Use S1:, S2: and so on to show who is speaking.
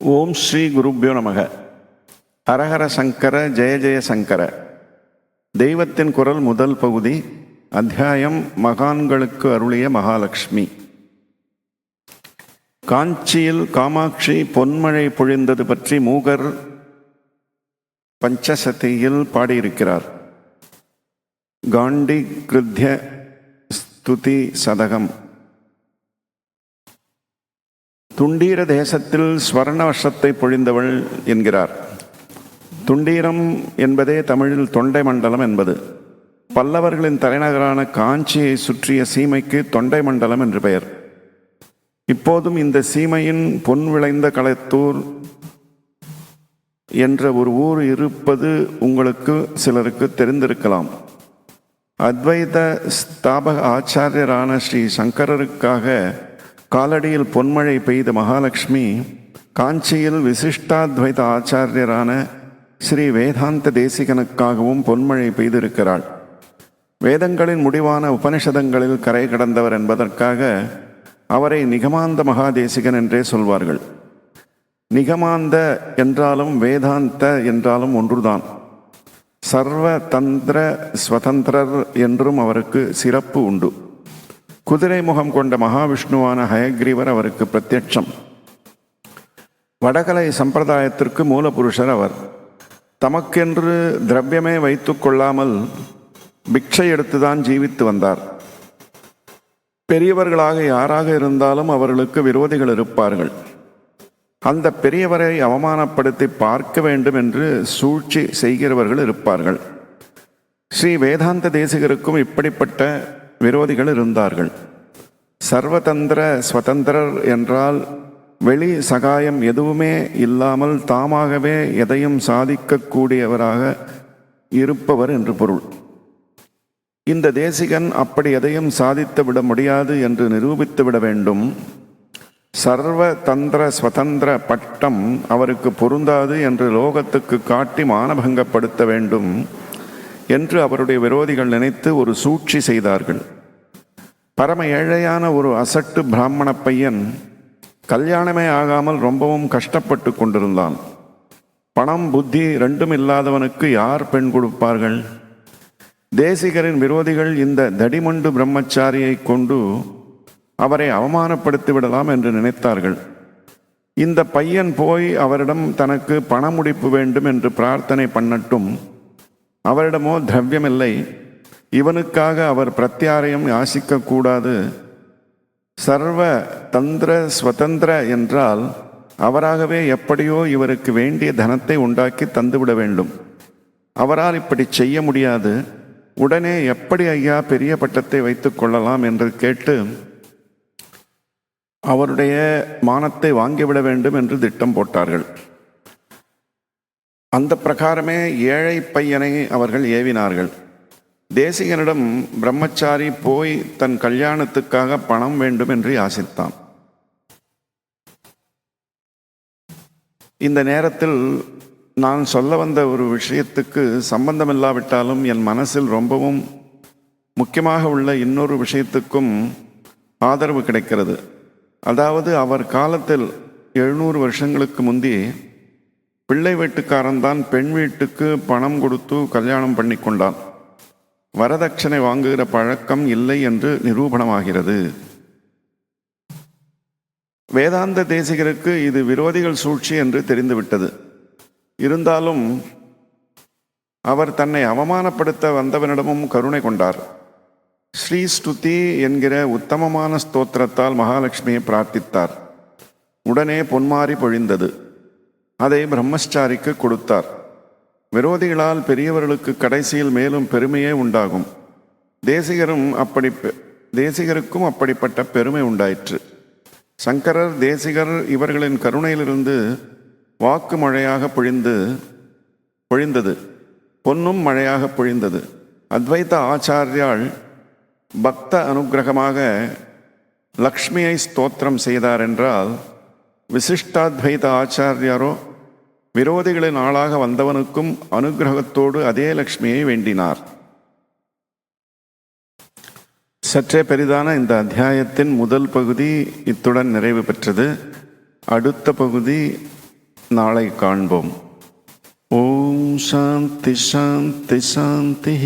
S1: ஓம் ஸ்ரீ குருப்யோ நமக. ஹரஹர சங்கர ஜெய ஜெய சங்கர. தெய்வத்தின் குரல் முதல் பகுதி அத்தியாயம் மகான்களுக்கு அருளிய மகாலட்சுமி காஞ்சியில் காமாட்சி பொன்மழை பொழிந்தது பற்றி மூகர் பஞ்சசதியில் பாடியிருக்கிறார். காண்டி கிருத்திய ஸ்துதி சதகம். துண்டீர தேசத்தில் ஸ்வர்ண வர்ஷத்தை பொழிந்தவள் என்கிறார். துண்டீரம் என்பதே தமிழில் தொண்டை மண்டலம் என்பது. பல்லவர்களின் தலைநகரான காஞ்சியை சுற்றிய சீமைக்கு தொண்டை மண்டலம் என்று பெயர். இப்போதும் இந்த சீமையின் பொன் விளைந்த களத்தூர் என்ற ஒரு ஊர் இருப்பது உங்களுக்கு சிலருக்கு தெரிந்திருக்கலாம். அத்வைத ஸ்தாபக ஆச்சாரியரான ஸ்ரீ சங்கரருக்காக காலடியில் பொன்மழை பெய்த மகாலட்சுமி காஞ்சியில் விசிஷ்டாத்வைத ஆச்சாரியரான ஸ்ரீ வேதாந்த தேசிகனுக்காகவும் பொன்மழை பெய்திருக்கிறாள். வேதங்களின் முடிவான உபனிஷதங்களில் கரை கடந்தவர் என்பதற்காக அவரை நிகமாந்த மகாதேசிகன் என்றே சொல்வார்கள். நிகமாந்த என்றாலும் வேதாந்த என்றாலும் ஒன்றுதான். சர்வ தந்திர ஸ்வதந்திரர் என்றும் அவருக்கு சிறப்பு உண்டு. குதிரை முகம் கொண்ட மகாவிஷ்ணுவான ஹயக்ரீவர் அவருக்கு பிரத்யட்சம். வடகலை சம்பிரதாயத்திற்கு மூலபுருஷர் அவர். தமக்கென்று திரவியமே வைத்து கொள்ளாமல் பிக்ஷை எடுத்துதான் ஜீவித்து வந்தார். பெரியவர்களாக யாராக இருந்தாலும் அவர்களுக்கு விரோதிகள் இருப்பார்கள். அந்த பெரியவரை அவமானப்படுத்தி பார்க்க வேண்டும் என்று சூழ்ச்சி செய்கிறவர்கள் இருப்பார்கள். ஸ்ரீ வேதாந்த தேசிகருக்கும் இப்படிப்பட்ட விரோதிகள் இருந்தார்கள் சர்வதந்திர ஸ்வதந்திரர் என்றால் வெளி சகாயம் எதுவுமே இல்லாமல் தாமாகவே எதையும் சாதிக்கக்கூடியவராக இருப்பவர் என்று பொருள். இந்த தேசிகன் அப்படி எதையும் சாதித்து விட முடியாது என்று நிரூபித்து விட வேண்டும். சர்வ தந்திர ஸ்வதந்திர பட்டம் அவருக்கு பொருந்தாது என்று லோகத்துக்கு காட்டி மானபங்கப்படுத்த வேண்டும். என்று அவருடைய விரோதிகள் நினைத்து ஒரு சூழ்ச்சி செய்தார்கள். பரம ஏழையான ஒரு அசட்டு பிராமண பையன் கல்யாணமே ஆகாமல் ரொம்பவும் கஷ்டப்பட்டு கொண்டிருந்தான். பணம் புத்தி ரெண்டும் இல்லாதவனுக்கு யார் பெண் கொடுப்பார்கள்? தேசிகரின் விரோதிகள் இந்த தடிமண்டு பிரம்மச்சாரியை கொண்டு அவரை அவமானப்படுத்தி விடலாம் என்று நினைத்தார்கள். இந்த பையன் போய் அவரிடம் தனக்கு பண முடிப்பு வேண்டும் என்று பிரார்த்தனை பண்ணட்டும். அவரிடமோ திரவியமில்லை. இவனுக்காக அவர் பிரத்யாரையும் யாசிக்க கூடாது சர்வ தந்திர ஸ்வதந்திர என்றால் அவராகவே எப்படியோ இவருக்கு வேண்டிய தனத்தை உண்டாக்கி தந்துவிட வேண்டும். அவரால் இப்படி செய்ய முடியாது. உடனே எப்படி ஐயா பெரிய பட்டத்தை வைத்து கொள்ளலாம் என்று கேட்டு அவருடைய மானத்தை வாங்கிவிட வேண்டும் என்று திட்டம் போட்டார்கள். அந்த பிரகாரமே ஏழை பையனை அவர்கள் ஏவினார்கள். தேசிகனிடம் பிரம்மச்சாரி போய் தன் கல்யாணத்துக்காக பணம் வேண்டும் என்று யாசித்தான். இந்த நேரத்தில் நான் சொல்ல வந்த ஒரு விஷயத்துக்கு சம்பந்தமில்லாவிட்டாலும் என் மனசில் ரொம்பவும் முக்கியமாக உள்ள இன்னொரு விஷயத்துக்கும் ஆதரவு கிடைக்கிறது. அதாவது அவர் காலத்தில் எழுநூறு வருஷங்களுக்கு முந்தி பிள்ளை வீட்டுக்காரன் தான் பெண் வீட்டுக்கு பணம் கொடுத்து கல்யாணம் பண்ணி கொண்டான் வரதட்சணை வாங்குகிற பழக்கம் இல்லை என்று நிரூபணமாகிறது. வேதாந்த தேசிகருக்கு இது விரோதிகள் சூழ்ச்சி என்று தெரிந்துவிட்டது. இருந்தாலும் அவர் தன்னை அவமானப்படுத்த வந்தவனிடமும் கருணை கொண்டார். ஸ்ரீ ஸ்துதி என்கிற உத்தமமான ஸ்தோத்திரத்தால் மகாலட்சுமியை பிரார்த்தித்தார். உடனே பொன்மாறி பொழிந்தது. அதை பிரம்மச்சாரிக்கு கொடுத்தார். விரோதிகளால் பெரியவர்களுக்கு கடைசியில் மேலும் பெருமையே உண்டாகும். தேசிகரும் அப்படி தேசிகருக்கும் அப்படிப்பட்ட பெருமை உண்டாயிற்று. சங்கரர் தேசிகர் இவர்களின் கருணையிலிருந்து வாக்கு மழையாக பொழிந்து பொழிந்தது. பொன்னும் மழையாக பொழிந்தது. அத்வைத ஆச்சாரியால் பக்த அனுகிரகமாக லக்ஷ்மியை ஸ்தோத்திரம் செய்தார் என்றால் விசிஷ்டாத்வைத ஆச்சாரியாரோ விரோதிகளின் ஆளாக வந்தவனுக்கும் அனுகிரகத்தோடு அதே லக்ஷ்மியை வேண்டினார். சற்றே பெரிதான இந்த அத்தியாயத்தின் முதல் பகுதி இத்துடன் நிறைவு பெற்றது. அடுத்த பகுதி நாளை காண்போம். ஓம் சாந்தி சாந்தி சாந்தி.